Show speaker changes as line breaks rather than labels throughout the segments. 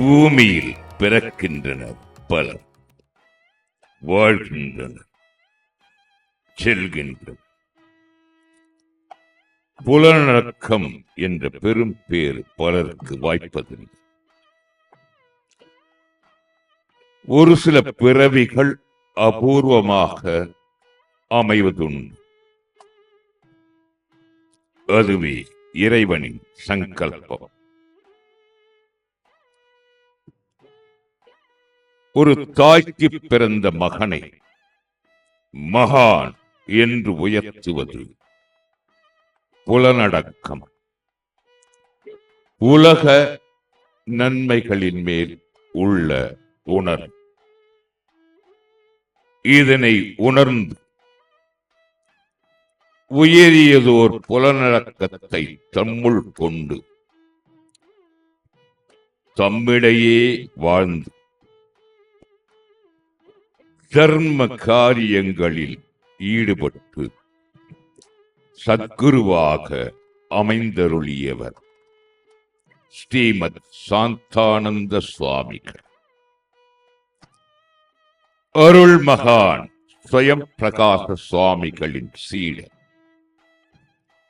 பூமியில் பிறக்கின்றனர் பலர் வாழ்கின்றனர் செல்கின்றனர். புலனடக்கம் என்ற பெரும் பேர் பலருக்கு வாய்ப்பதில்லை. ஒரு சில பிறவிகள் அபூர்வமாக அமைவதுண்டு. அதுவே இறைவனின் சங்கல்பம். ஒரு தாய்க்கு பிறந்த மகனை மகான் என்று உயர்த்துவது. புலனடக்கம். உலக நன்மைகளின் மேல் உள்ள உணர் இதனை உணர்ந்து உயரியதோர் புலனடக்கத்தை தம்முள் கொண்டு தம்மிடையே வாழ்ந்து தர்ம காரியங்களில் ஈடுபட்டு சத்குருவாக அமைந்தருளியவர் ஸ்ரீமத் சாந்தானந்த சுவாமிகள். அருள் மகான் ஸ்வயம் பிரகாச சுவாமிகளின் சீடர்.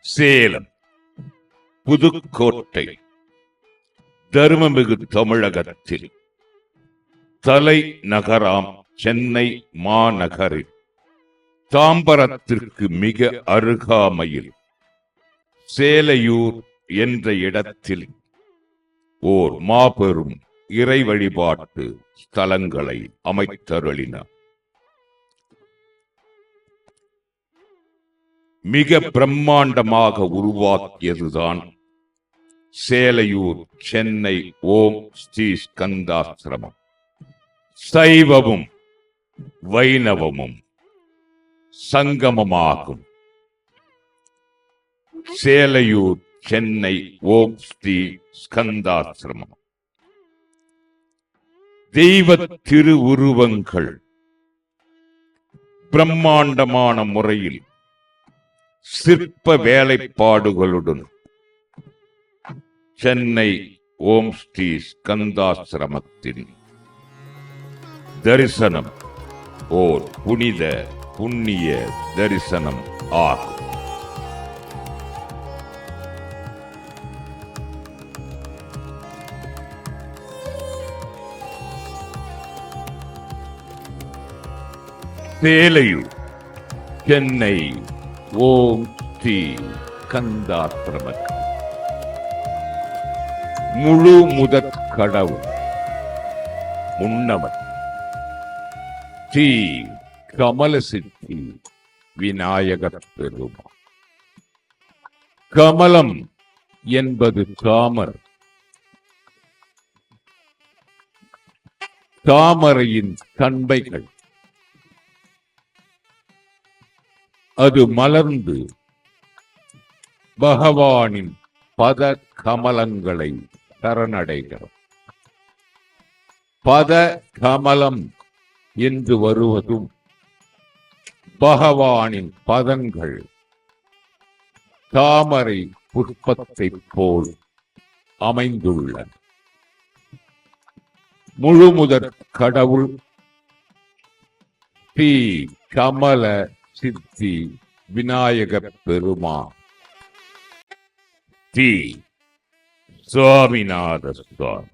சேலம் புதுக்கோட்டை தருமமிகு தமிழகத்தில் தலை நகராம் சென்னை மாநகரில் தாம்பரத்திற்கு மிக அருகாமையில் சேலையூர் என்ற இடத்தில் ஓர் மாபெரும் இறை வழிபாட்டு ஸ்தலங்களை அமைத்தருளினார் மிக பிரம்மாண்டமாக உருவாக்கியதுதான் சேலையூர் சென்னை ஓம் ஸ்ரீ ஸ்கந்தாசிரமம். சைவமும் வைணவமும் சங்கமமாகும். சேலையூர் சென்னை ஓம் ஸ்ரீ ஸ்கந்தாசிரமம். தெய்வ திருவுருவங்கள் பிரம்மாண்டமான முறையில் சிற்ப வேலைப்பாடுகளுடன் சென்னை ஓம் ஸ்ரீ ஸ்கந்தாசிரமத்தின் தரிசனம். ஓர் புனித புண்ணிய தரிசனம் ஆகும். சேலையூர் சென்னை ஓம் ஸ்ரீ கந்தாசிரமம் முழு முதற் கடவுள் முன்னவன் கமல கமலசித்தி விநாயகர் பெருமான் கமலம் என்பது தாமர். தாமரையின் தன்மைகள் அது மலர்ந்து பகவானின் பத கமலங்களை சரணடைகிறது. பத கமலம் என்று வருவதும் பகவானின் பதங்கள் தாமரை புஷ்பத்தைப் போல் அமைந்துள்ளன. முழுமுதற் கடவுள் பி. கமல சித்தி விநாயக பெருமா தி சுவாமிநாத சுவாமி.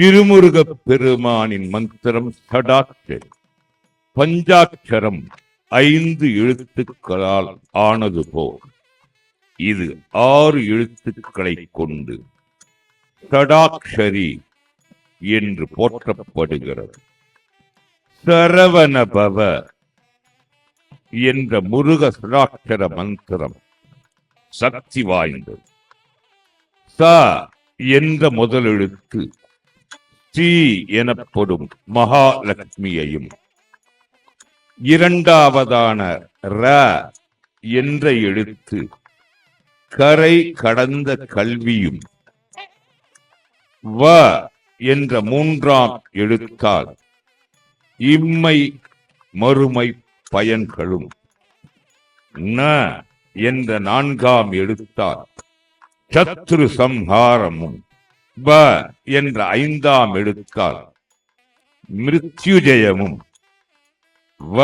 திருமுருக பெருமானின் மந்திரம் சடாட்சர் பஞ்சாட்சரம் ஐந்து எழுத்துக்களால் ஆனது போல் இது ஆறு எழுத்துக்களை கொண்டு சடாட்சரி என்று போற்றப்படுகிறது. சரவணபவ என்ற முருக சடாட்சர மந்திரம் சக்தி வாய்ந்தது. ச என்ற முதலெழுத்து ஸ்ரீ எனப்படும் மகாலட்சுமியையும். இரண்டாவதான ர என்ற எழுத்து கரை கடந்த கல்வியும் வ என்ற மூன்றாம் எழுத்தால் இம்மை மறுமை பயன்களும். ந என்ற நான்காம் எழுத்தால் சத்ரு சம்ஹாரமும். ப என்ற ஐந்தாம் எழுத்தால் மிருத்யுஜயமும் வ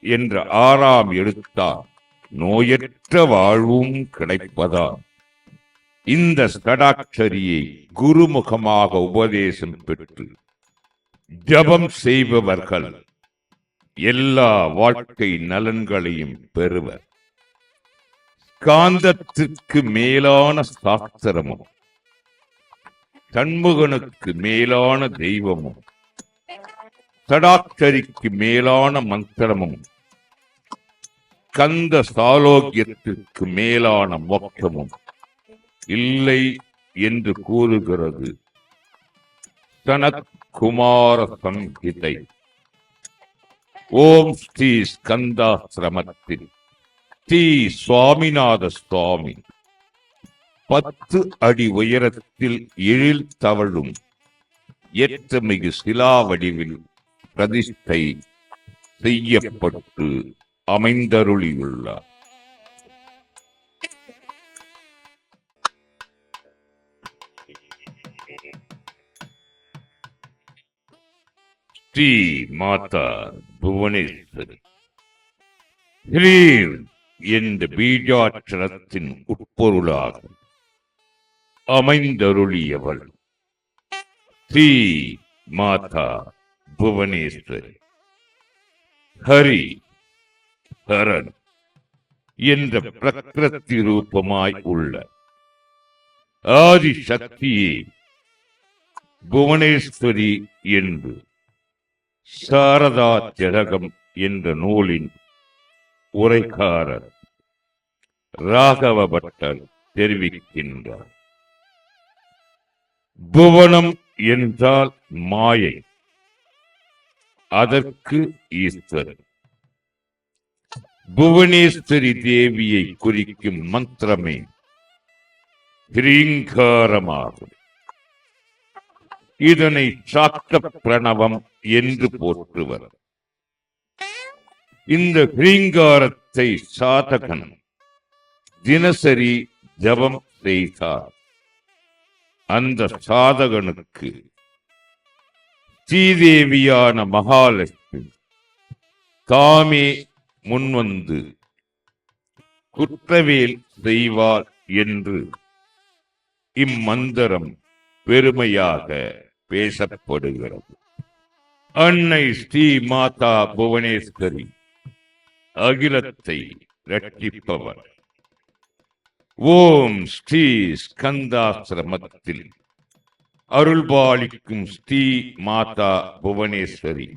என்ற ஆறாம் எழுத்தால் நோயற்ற வாழ்வும் கிடைப்பதால் இந்த ஸ்கடாட்சரியை குருமுகமாக உபதேசம் பெற்று ஜபம் செய்பவர்கள் எல்லா வாழ்க்கை நலன்களையும் பெறுவர். காந்தத்திற்கு மேலான சாஸ்திரமும் சண்முகனுக்கு மேலான தெய்வமும் சடாச்சரிக்கு மேலான மந்திரமும் கந்த சாலோக்கியத்திற்கு மேலான மோட்சமும் இல்லை என்று கூறுகிறது. சனத்குமார சம்ஹிதை. ஓம் ஸ்ரீ ஸ்கந்தாசிரமத்தில் ஸ்ரீ சுவாமிநாத சுவாமி. பத்து அடி உயரத்தில் எழில் தவழும். ஏற்றமிகு சிலா வடிவில் பிரதிஷ்டை செய்யப்பட்டு அமைந்தருளியுள்ளார். ஸ்ரீ மாதா புவனேஸ்வரி. ஸ்ரீ என்ற பீஜாட்சரத்தின் உட்பொருளாகும். அமைந்தருளியவள். ஸ்ரீ மாதா புவனேஸ்வரி. ஹரி ஹரன் என்ற பிரகிருதி ரூபமாய் உள்ள ஆதி சக்தியே புவனேஸ்வரி என்று சாரதா ஜடகம் என்ற நூலின் உரைக்காரர் ராகவ பட்டர் தெரிவிக்கின்றார். புவனம் என்றால் மாயை. அதற்கு ஈஸ்வரன். புவனேஸ்வரி தேவியை குறிக்கும் மந்திரமே ஹிரீங்காரமாகும். இதனை சாக்த பிரணவம் என்று போற்றுவர். இந்த ஹிரீங்காரத்தை சாதகன் தினசரி ஜபம் செய்தார். அந்த சாதகனுக்கு. ஸ்ரீதேவியான மகாலட்சுமி தாமே முன்வந்து குற்றவேல் செய்வார் என்று இம்மந்திரம் பெருமையாக பேசப்படுகிறது. அன்னை ஸ்ரீ மாதா புவனேஸ்வரி அகிலத்தை ரட்சிப்பவர். ஓம் ஸ்ரீ ஸ்கந்தாசிரமத்தில் அருள்பாலிக்கும் ஸ்ரீ மாதா புவனேஸ்வரி.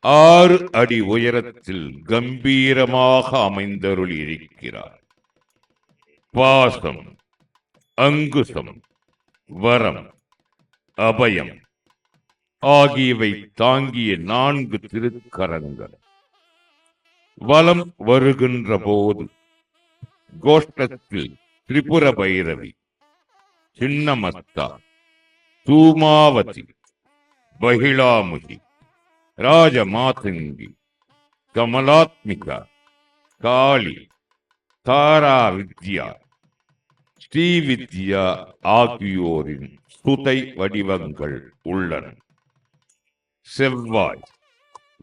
ஆறு அடி உயரத்தில் கம்பீரமாக அமைந்தருள் இருக்கிறார். பாசம் அங்குசம் வரம் அபயம் ஆகியவை தாங்கிய நான்கு திருக்கரங்கள். வலம் வருகின்ற போது கோஷ்டத்தில் திரிபுர பைரவி சின்னமஸ்தா தூமாவதி பகிலாமுகி ராஜமாதங்கி கமலாத்மிகா காளி தாரா வித்யா ஸ்ரீ வித்யா ஆகியோரின் சுதை வடிவங்கள் உள்ளன. செவ்வாய்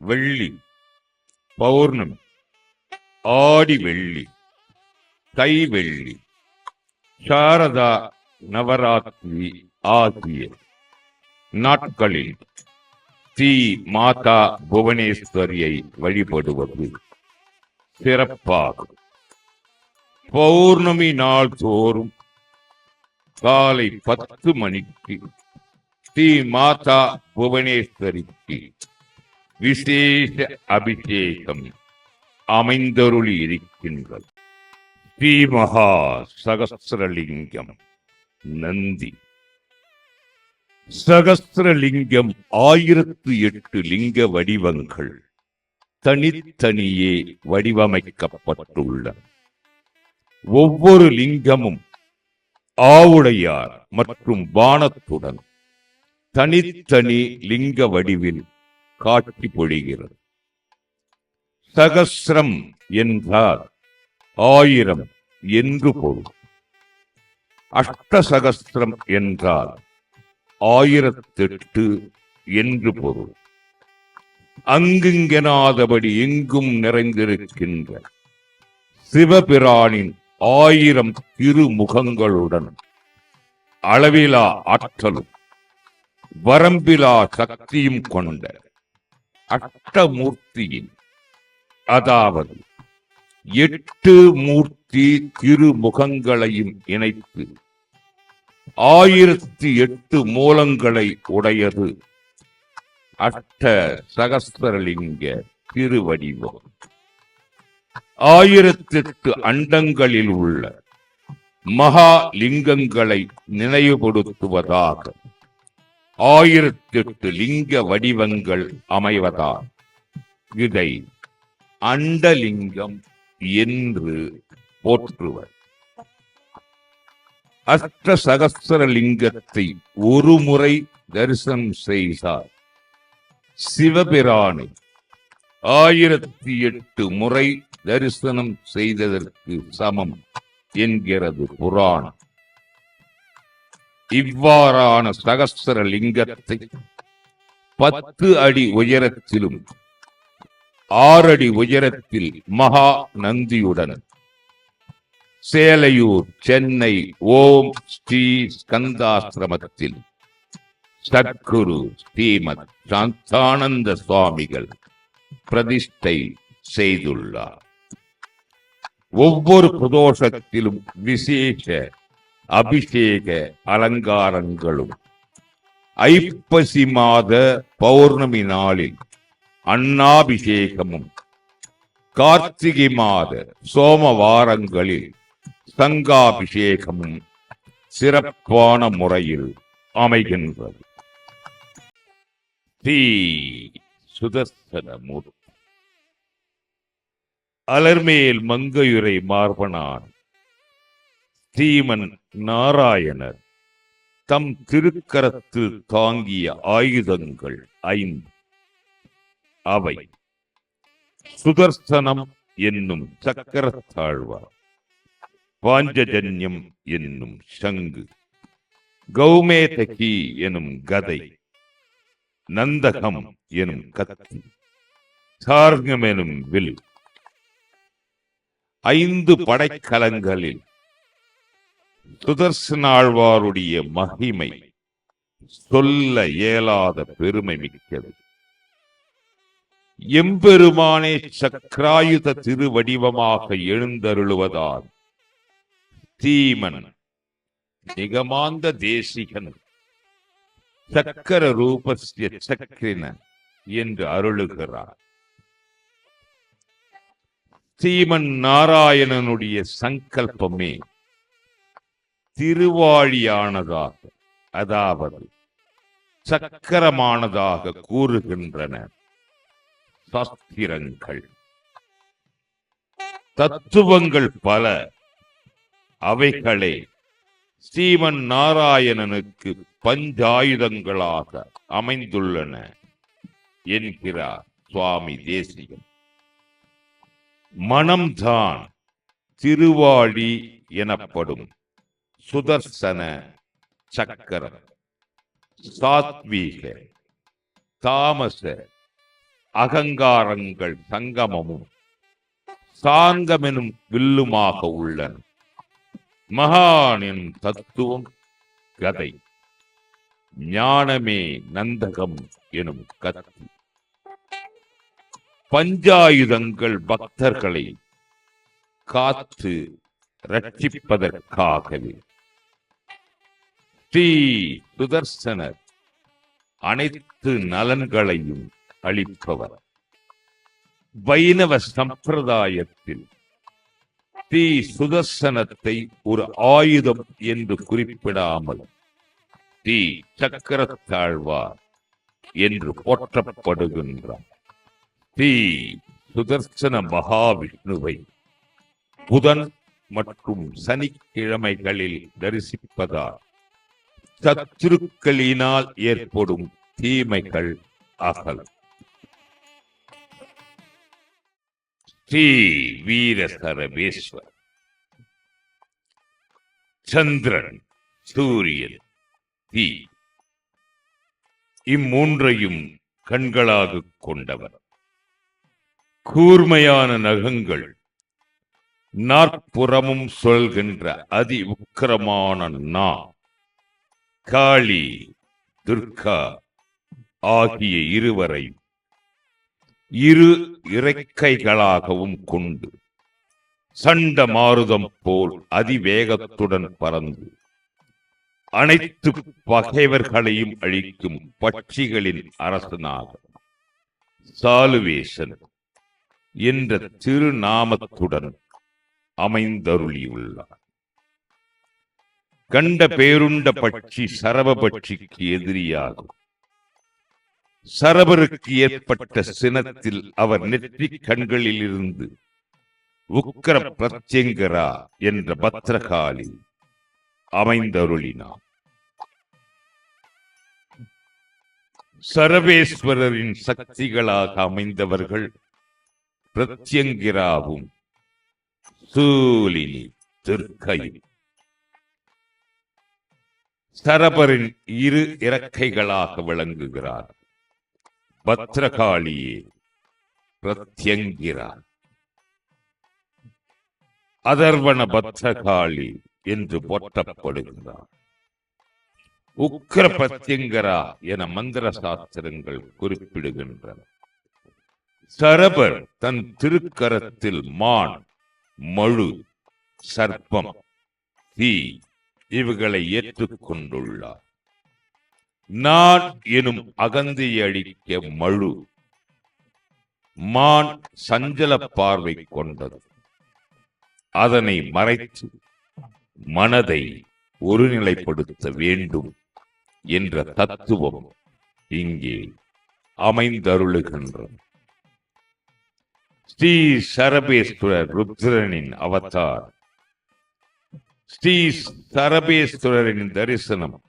வெள்ளி பௌர்ணமி ஆடி வெள்ளி கைவெள்ளி. சாரதா நவராத்திரி ஆகிய நாட்களில் ஸ்ரீ மாதா புவனேஸ்வரியை வழிபடுவது சிறப்பாகும். பௌர்ணமி நாள் தோறும் காலை பத்து மணிக்கு ஸ்ரீ மாதா புவனேஸ்வரிக்கு விசேஷ அபிஷேகம் அமைந்தருளி இருக்கின்றது மகா சகசிரலிங்கம் நந்தி. சகசிரலிங்கம் ஆயிரத்து எட்டு லிங்க வடிவங்கள் தனித்தனியே வடிவமைக்கப்பட்டுள்ளன ஒவ்வொரு லிங்கமும் ஆவுடையார் மற்றும் பானத்துடன் தனித்தனி லிங்க வடிவில் காட்சி பொழிகிறது. சகசிரம் என்றால் ஆயிரம் என்று பொருள் அஷ்டசகஸ்திரம் என்றால் ஆயிரத்தெட்டு என்று பொருள் அங்குங்கெனாதபடி எங்கும் நிறைந்திருக்கின்ற சிவபிரானின் ஆயிரம் திருமுகங்களுடன் அளவிலா ஆற்றலும் வரம்பிலா சக்தியும் கொண்ட அஷ்டமூர்த்தியின் அதாவது எட்டு மூர்த்தி திருமுகங்களையும் இணைத்து ஆயிரத்தி எட்டு மூலங்களை உடையது அஷ்ட சகஸ்திரலிங்க திருவடிவம். ஆயிரத்தெட்டு அண்டங்களில் உள்ள மகா லிங்கங்களை நினைவுபடுத்துவதாக ஆயிரத்தெட்டு லிங்க வடிவங்கள் அமைவதால் இதை அண்டலிங்கம் என்று போற்றுவர். அஷ்ட சகஸ்திர லிங்கத்தை ஒரு முறை தரிசனம் செய்தார். சிவபிரானை ஆயிரத்தி எட்டு முறை தரிசனம் செய்ததற்கு சமம் என்கிறது புராணம். இவ்வாறான சகஸ்திர லிங்கத்தை பத்து அடி உயரத்திலும் ஆறடி உயரத்தில் மகா நந்தியுடன். சேலையூர் சென்னை ஓம் ஸ்ரீ ஸ்கந்தாசிரமத்தில் சத்குரு ஸ்ரீமத் சாந்தானந்த சுவாமிகள் பிரதிஷ்டை செய்துள்ளார். ஒவ்வொரு பிரதோஷத்திலும் விசேஷ அபிஷேக அலங்காரங்களும். ஐப்பசி மாத பௌர்ணமி நாளில் அன்னாபிஷேகமும் கார்த்திகை மாத சோமவாரங்களில் சங்காபிஷேகமும் சிறப்பான முறையில் அமைகின்றது. தீ சுதர்சனமூர்த்தி. அலர்மேல் மங்கையுரை மார்பனான் ஸ்ரீமன் நாராயணர். தம் திருக்கரத்தில் தாங்கிய ஆயுதங்கள் ஐந்து. அவை. சுதர்சனம் என்னும் சக்கரத்தாழ்வார் பாஞ்சஜன்யம் என்னும் சங்கு. கௌமேதகி எனும் கதை. நந்தகம் எனும் கத்தி. சார்கம் எனும் வில். ஐந்து படைக்கலங்களில் சுதர்சனாழ்வாருடைய மகிமை சொல்ல இயலாத பெருமை மிக்கது. எம்பெருமானே சக்ராயுத திருவடிவமாக எழுந்தருளுவதால் தீமன் நிகமாந்த தேசிகன் சக்கர ரூபஸ்ய சக்கரின என்று அருளுகிறார். ஸ்ரீமன் நாராயணனுடைய சங்கல்பமே திருவாழியானதாக அதாவது சக்கரமானதாக கூறுகின்றன. சாஸ்திரங்கள். தத்துவங்கள் பல. அவைகளே ஸ்ரீமன் நாராயணனுக்கு பஞ்சாயுதங்களாக அமைந்துள்ளன என்கிறார் சுவாமி தேசியம் மனம்தான் திருவாழி எனப்படும் சுதர்சன சக்கரம். சாத்வீக தாமச அகங்காரங்கள் சங்கமமும் சாங்கமெனும் வில்லுமாக உள்ளன. மகானின் தத்துவம் கதை. ஞானமே நந்தகம் எனும் கத்தி. பஞ்சாயுதங்கள் பக்தர்களை காத்து ரட்சிப்பதற்காகவே. ஸ்ரீ சுதர்சனர் அனைத்து நலன்களையும் அளிப்பவர். வைணவ சம்பிரதாயத்தில் தீ சுதர்சனத்தை ஒரு ஆயுதம் என்று குறிப்பிடாமல் தீ சக்கரத்தாழ்வார் என்று போற்றப்படுகின்றார் தீ சுதர்சன மகாவிஷ்ணுவை புதன் மற்றும் சனிக்கிழமைகளில் தரிசிப்பதால் சத்துருக்களினால் ஏற்படும் தீமைகள் அகலும். ஸ்ரீ வீர சரபேஸ்வர் சந்திரன் சூரியன் தீ. இம்மூன்றையும் கண்களாகக் கொண்டவர். கூர்மையான நகங்கள் நாற்புறமும் சொல்கின்ற அதி உக்கிரமான நா. காளி துர்கா ஆகிய இருவரையும் இரு இறைக்கைகளாகவும் கொண்டு சண்ட மாருதம் போல் அதிவேகத்துடன் பறந்து அனைத்து பகைவர்களையும் அழிக்கும் பட்சிகளின் அரசனாக சாலுவேசன் என்ற திருநாமத்துடன் அமைந்தருளியுள்ளார். கண்ட பேருண்ட பட்சி சரவ பட்சிக்கு எதிரியாகும். சரபருக்கு ஏற்பட்ட சினத்தில் அவர் நெற்றி கண்களில் இருந்து உக்கர பிரத்யங்கரா என்ற பத்ரகாளி அமைந்தருளினார். சரவேஸ்வரரின் சக்திகளாக அமைந்தவர்கள் பிரத்யங்கிராவும் சூலினி துர்க்கையும். சரபரின் இரு இறக்கைகளாக விளங்குகிறார். பத்ரகாளியே பிரத்யங்கிரார் அதர்வன பத்ரகாளி என்று போற்றப்படுகிறார் உக்ர பிரத்யங்கரா என மந்திர சாஸ்திரங்கள் குறிப்பிடுகின்றன. சரபர் தன் திருக்கரத்தில் மான் மழு சர்ப்பம் தீ இவைகளை ஏற்றுக்கொண்டுள்ளார். நான் எனும் அகந்தை அழிக்க மழு. மான் சஞ்சல பார்வை கொண்டது. அதனை மறைத்து மனதை ஒருநிலைப்படுத்த வேண்டும் என்ற தத்துவம் இங்கே அமைந்தருளுகின்றது. ஸ்ரீ சரபேஸ்வரர் ருத்ரனின் அவதார். ஸ்ரீ சரபேஸ்வரரின் தரிசனம்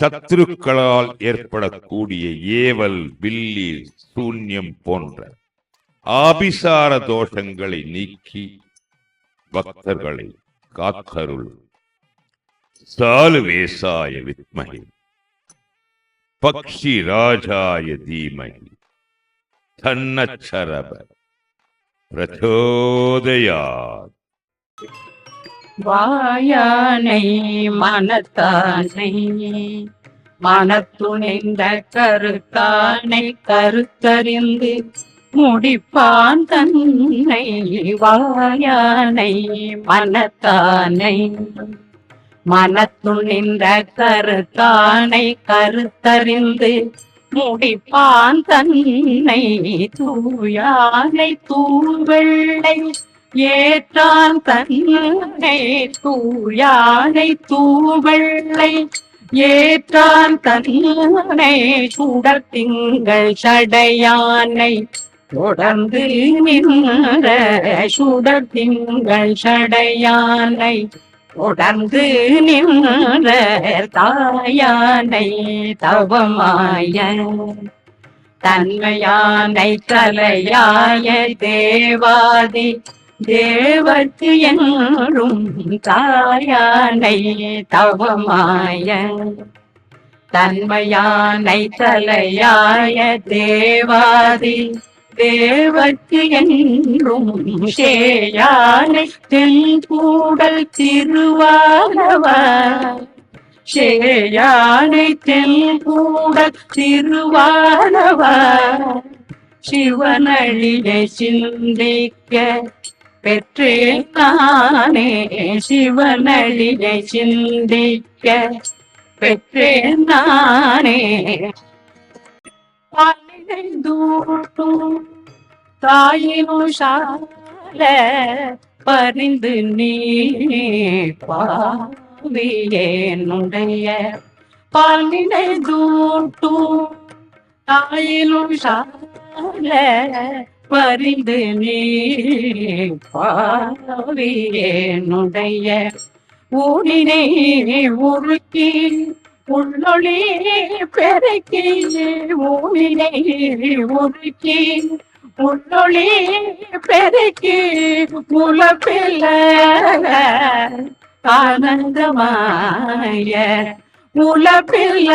சத்துருக்களால் ஏற்படக்கூடிய ஏவல் வில்லி சூன்யம் போன்ற ஆபிசார தோஷங்களை நீக்கி பக்தர்களை காத்தருள். சாலுவேசாய வித்மகி பக்ஷி ராஜாய தீமகி தன்னச்சரப பிரச்சோதயாத்.
வாயானை மனத்தானை மனத்துணிந்த கருத்தானை கருத்தறிந்து முடிப்பான் தன்னை. வாயானை மனத்தானை மனத்துணிந்த கருத்தானை கருத்தறிந்து முடிப்பான் தன்னை. தூயானை தூவெள்ளை ஏற்றான் தன்னை தூயானை தூவெள்ளை. ஏற்றான் தன்னை சுடத்திங்கள் சடையானை. தொடர்ந்து நின்ற சுடத்திங்கள் சடையானை. தொடர்ந்து நின்ற தாயானை தவமாய. தன்மையானை தலையாய தேவாதி. தேவத்து என்றும் தாயானை தவமாய. தன்மையானை தலையாய தேவாதி தேவத்து என்றும் சேயானை தென்பூடல் திருவானவர். சேயானை தென்பூடல் திருவானவர். சிவனழியை சிந்திக்க பெற்றேன் நானே சிவனழியை சிந்திக்க. பெற்றேன் நானே பன்னினைந்தூட்டும் தாயினும் சால பரிந்து நீ பாவியேனுடைய பாலினை தூட்டும் தாயினுஷால பறிந்து பரிந்து நீ பாவியேனுடைய ஊனினை உருக்கி உள்ளொளி பெருக்கி ஊரினை உருக்கி உள்ளொளி பெருக்கி முலப்பில்ல ஆனந்தமாய உலப்பில்ல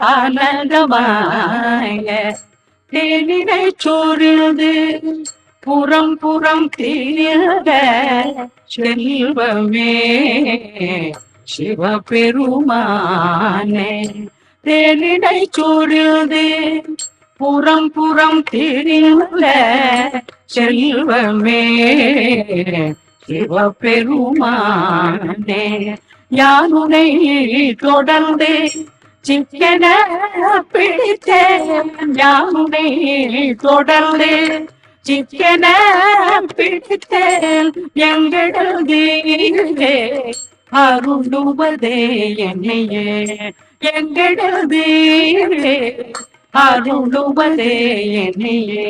ஆனந்தமாய. தேனினை சோறுது புறம் புறம் தீர்ந்த செல்வமே. சிவபெருமானே தேனினை சோறுது புறம் புறம் திரிந்த செல்வமே. சிவபெருமானே யானுனை தொடர்ந்து சிக்கன பிடித்தேன் யாருனை தொடர்ந்து சிக்கன பிடித்தேன் எங்களதே அருளுவதே என்னையே எங்களதே அருளுவதே என்னையே.